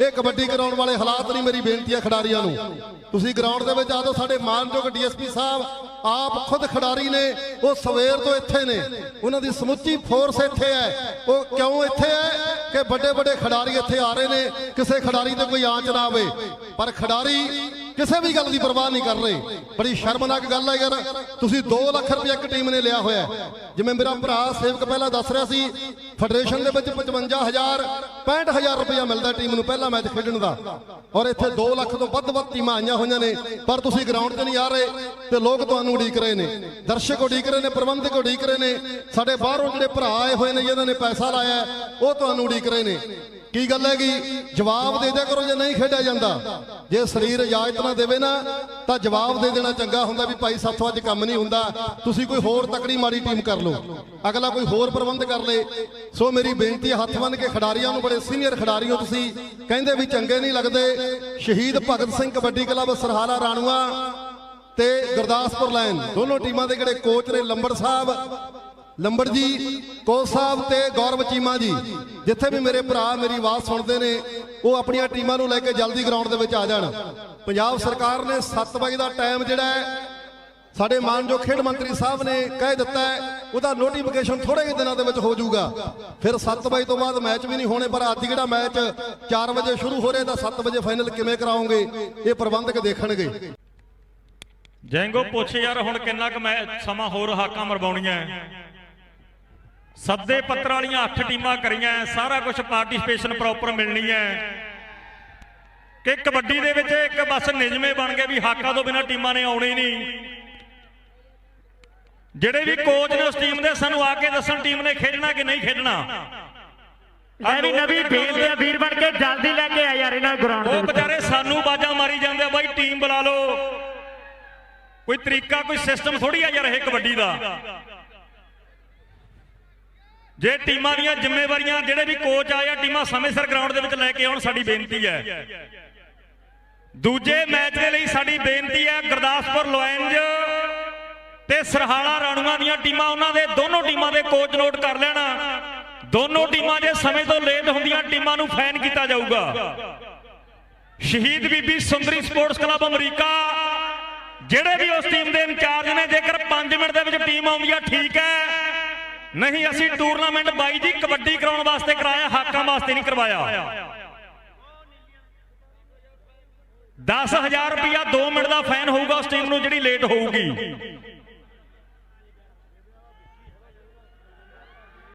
ਇਹ ਕਬੱਡੀ ਕਰਾਉਣ ਵਾਲੇ ਹਾਲਾਤ ਨਹੀਂ ਮੇਰੀ ਬੇਨਤੀ ਹੈ ਖਿਡਾਰੀਆਂ ਨੂੰ। ਤੁਸੀਂ ਗਰਾਊਂਡ ਦੇ ਵਿੱਚ ਆ ਜਾਓ, ਸਾਡੇ ਮਾਨਯੋਗ ਡੀਐਸਪੀ ਸਾਹਿਬ ਆਪ ਖੁਦ ਖਿਡਾਰੀ ਨੇ, ਉਹ ਸਵੇਰ ਤੋਂ ਇੱਥੇ ਨੇ। ਉਹਨਾਂ ਦੀ ਸਮੁੱਚੀ ਫੋਰਸ ਇੱਥੇ ਹੈ। ਉਹ ਕਿਉਂ ਇੱਥੇ ਹੈ? ਕਿ ਵੱਡੇ ਵੱਡੇ ਖਿਡਾਰੀ ਇੱਥੇ ਆ ਰਹੇ ਨੇ। ਕਿਸੇ ਖਿਡਾਰੀ ਤੇ ਕੋਈ ਆਂਚ ਨਾ ਆਵੇ। ਪਰ ਖਿਡਾਰੀ ਕਿਸੇ ਵੀ ਗੱਲ ਦੀ ਪਰਵਾਹ ਨਹੀਂ ਕਰ ਰਹੇ। ਬੜੀ ਸ਼ਰਮਨਾਕ ਗੱਲ ਹੈ ਯਾਰ। ਤੁਸੀਂ 2 ਲੱਖ ਰੁਪਏ ਇੱਕ ਟੀਮ ਨੇ ਲਿਆ ਹੋਇਆ ਜਿਵੇਂ ਮੇਰਾ ਭਰਾ ਸੇਵਕ ਪਹਿਲਾਂ ਦੱਸ ਰਿਹਾ ਸੀ, ਫੈਡਰੇਸ਼ਨ ਦੇ ਵਿੱਚ 55000 65000 ਰੁਪਏ ਮਿਲਦਾ ਟੀਮ ਨੂੰ ਪਹਿਲਾ ਮੈਚ ਖੇਡਣ ਦਾ। ਔਰ ਇੱਥੇ 2 ਲੱਖ ਤੋਂ ਵੱਧ ਵੱਧ ਟੀਮਾਂ ਆਈਆਂ ਹੋਈਆਂ ਨੇ। ਪਰ ਤੁਸੀਂ ਗਰਾਊਂਡ 'ਤੇ ਨਹੀਂ ਆ ਰਹੇ ਤੇ ਲੋਕ ਤੁਹਾਨੂੰ ਉਡੀਕ ਰਹੇ ਨੇ। ਦਰਸ਼ਕ ਉਡੀਕ ਰਹੇ ਨੇ, ਪ੍ਰਬੰਧਕ ਉਡੀਕ ਰਹੇ ਨੇ। ਸਾਡੇ ਬਾਹਰੋਂ ਜਿਹੜੇ ਭਰਾ ਆਏ ਹੋਏ ਨੇ, ਜਿਨ੍ਹਾਂ ਨੇ ਪੈਸਾ ਲਾਇਆ ਉਹ ਤੁਹਾਨੂੰ ਉਡੀਕ ਰਹੇ ਨੇ। ਕੀ ਗੱਲ ਹੈਗੀ? ਜਵਾਬ ਦੇ ਦਿਆ ਕਰੋ ਜੇ ਨਹੀਂ ਖੇਡਿਆ ਜਾਂਦਾ। ਜੇ ਸਰੀਰ ਇਜਾਜ਼ਤ ਨਾ ਦੇਵੇ ਨਾ, ਤਾਂ ਜਵਾਬ ਦੇ ਦੇਣਾ ਚੰਗਾ ਹੁੰਦਾ ਵੀ ਭਾਈ ਸਾਥੋਂ ਅੱਜ ਕੰਮ ਨਹੀਂ ਹੁੰਦਾ। ਤੁਸੀਂ ਕੋਈ ਹੋਰ ਤਕੜੀ ਮਾੜੀ ਟੀਮ ਕਰ ਲਓ। ਅਗਲਾ ਕੋਈ ਹੋਰ ਪ੍ਰਬੰਧ ਕਰ ਲੇ। ਸੋ ਮੇਰੀ ਬੇਨਤੀ ਹੈ, ਹੱਥ ਬੰਨ ਕੇ ਖਿਡਾਰੀਆਂ ਨੂੰ, ਬੜੇ ਸੀਨੀਅਰ ਖਿਡਾਰੀ ਹੋ ਤੁਸੀਂ, ਕਹਿੰਦੇ ਵੀ ਚੰਗੇ ਨਹੀਂ ਲੱਗਦੇ। ਸ਼ਹੀਦ ਭਗਤ ਸਿੰਘ ਕਬੱਡੀ ਕਲੱਬ ਸਰਹਾਲਾ ਰਾਣੂਆ ਤੇ ਗੁਰਦਾਸਪੁਰ ਲਾਈਨ। ਦੋਨੋਂ ਟੀਮਾਂ ਦੇ ਜਿਹੜੇ ਕੋਚ ਨੇ, ਲੰਬੜ ਸਾਹਿਬ, ਲੰਬੜ ਜੀ ਕੋਚ ਸਾਹਿਬ ਤੇ ਗੌਰਵ ਚੀਮਾ ਜੀ। ਜਿੱਥੇ ਵੀ ਮੇਰੇ ਭਰਾ ਮੇਰੀ ਆਵਾਜ਼ ਸੁਣਦੇ ਨੇ, ਉਹ ਆਪਣੀਆਂ ਟੀਮਾਂ ਨੂੰ ਲੈ ਕੇ ਜਲਦੀ ਗਰਾਊਂਡ ਦੇ ਵਿੱਚ ਆ ਜਾਣ। ਪੰਜਾਬ ਸਰਕਾਰ ਨੇ 7 ਵਜੇ ਦਾ ਟਾਈਮ ਜਿਹੜਾ ਹੈ, ਸਾਡੇ ਮਾਨਯੋਗ ਖੇਡ ਮੰਤਰੀ ਸਾਹਿਬ ਨੇ ਕਹਿ ਦਿੱਤਾ ਉਹਦਾ ਨੋਟੀਫਿਕੇਸ਼ਨ ਥੋੜੇ ਜਿਹੇ ਦਿਨਾਂ ਦੇ ਵਿੱਚ ਹੋ ਜਾਊਗਾ। ਫਿਰ 7 ਵਜੇ ਤੋਂ ਬਾਅਦ ਮੈਚ ਵੀ ਨਹੀਂ ਹੋਣੇ, ਪਰ ਅੱਜ ਜਿਹੜਾ ਮੈਚ 4 ਵਜੇ ਸ਼ੁਰੂ ਹੋ ਰਿਹਾ, ਤਾਂ 7 ਵਜੇ ਫਾਈਨਲ ਕਿਵੇਂ ਕਰਾਉਂਗੇ, ਇਹ ਪ੍ਰਬੰਧਕ ਦੇਖਣਗੇ। ਜੈਂਗੋ, ਪੁੱਛ ਯਾਰ, ਹੁਣ ਕਿੰਨਾ ਕੁ ਮੈਂ ਸਮਾਂ ਹੋਰ ਹਾਕਾਂ ਮਰਵਾਉਣੀਆਂ ਸੱਦੇ ਪੱਤਰ ਵਾਲੀਆਂ 8 ਟੀਮਾਂ ਕਰੀਆਂ ਸਾਰਾ ਕੁਝ ਪਾਰਟਿਸਪੇਸ਼ਨ ਪ੍ਰੋਪਰ ਮਿਲਣੀ ਹੈ। ਕਿ ਕਬੱਡੀ ਦੇ ਵਿੱਚ ਇੱਕ ਬਸ ਨਿਯਮੇ ਬਣ ਗਏ ਵੀ ਹਾਕਾਂ ਤੋਂ ਬਿਨਾ ਟੀਮਾਂ ਨੇ ਆਉਣੇ ਨਹੀਂ। ਜਿਹੜੇ ਵੀ ਕੋਚ ਨੇ ਉਸ ਟੀਮ ਦੇ ਸਾਨੂੰ ਆ ਕੇ ਦੱਸਣ ਟੀਮ ਨੇ ਖੇਡਣਾ ਕਿ ਨਹੀਂ ਖੇਡਣਾ। ਮੈਂ ਵੀ ਨਵੀਂ ਬੇਨਤੀ ਆ ਵੀਰ ਬਣ ਕੇ ਜਲਦੀ ਲੈ ਕੇ ਆ ਯਾਰ ਇਹਨਾਂ ਗਰਾਊਂਡ ਦੇ ਉਹ ਵਿੱਚ। ਵਿਚਾਰੇ ਸਾਨੂੰ ਬਾਜਾਂ ਮਾਰੀ ਜਾਂਦੇ ਆ ਬਾਈ ਟੀਮ ਬੁਲਾ ਲਓ। ਕੋਈ ਤਰੀਕਾ ਕੋਈ ਸਿਸਟਮ ਥੋੜੀ ਆ ਯਾਰ ਇਹ ਕਬੱਡੀ ਦਾ। ਜੇ ਟੀਮਾਂ ਦੀਆਂ ਜ਼ਿੰਮੇਵਾਰੀਆਂ ਜਿਹੜੇ ਵੀ ਕੋਚ ਆ ਜਾਂ ਟੀਮਾਂ ਸਮੇਂ ਸਿਰ ਗਰਾਊਂਡ ਦੇ ਵਿੱਚ ਲੈ ਕੇ ਆਉਣ ਸਾਡੀ ਬੇਨਤੀ ਹੈ। ਦੂਜੇ ਮੈਚ ਦੇ ਲਈ ਸਾਡੀ ਬੇਨਤੀ ਹੈ ਗੁਰਦਾਸਪੁਰ ਲੋਇੰਜ ਤੇ ਸਰਹਾਲਾ ਰਾਣੂਆਂ ਦੀਆਂ ਟੀਮਾਂ, ਉਹਨਾਂ ਦੇ ਦੋਨੋਂ ਟੀਮਾਂ ਦੇ ਕੋਚ ਨੋਟ ਕਰ ਲੈਣਾ। ਦੋਨੋਂ ਟੀਮਾਂ ਜੇ ਸਮੇਂ ਤੋਂ ਲੇਟ ਹੁੰਦੀਆਂ, ਟੀਮਾਂ ਨੂੰ ਫੈਨ ਕੀਤਾ ਜਾਊਗਾ। ਸ਼ਹੀਦ ਬੀਬੀ ਸੁੰਦਰੀ ਸਪੋਰਟਸ ਕਲੱਬ ਅਮਰੀਕਾ, ਜਿਹੜੇ ਵੀ ਉਸ ਟੀਮ ਦੇ ਇੰਚਾਰਜ ਨੇ, ਜੇਕਰ 5 ਮਿੰਟ ਦੇ ਵਿੱਚ ਟੀਮ ਆਉਂਦੀ ਆ ਠੀਕ ਹੈ। ਨਹੀਂ, ਅਸੀਂ ਟੂਰਨਾਮੈਂਟ ਬਾਈ ਜੀ ਕਬੱਡੀ ਕਰਾਉਣ ਵਾਸਤੇ ਕਰਾਇਆ, ਹਾਕਾਂ ਵਾਸਤੇ ਨਹੀਂ ਕਰਵਾਇਆ। 10000 ਰੁਪਇਆ 2 ਮਿੰਟ ਦਾ ਫਾਈਨ ਹੋਊਗਾ ਉਸ ਟੀਮ ਨੂੰ ਜਿਹੜੀ ਲੇਟ ਹੋਊਗੀ।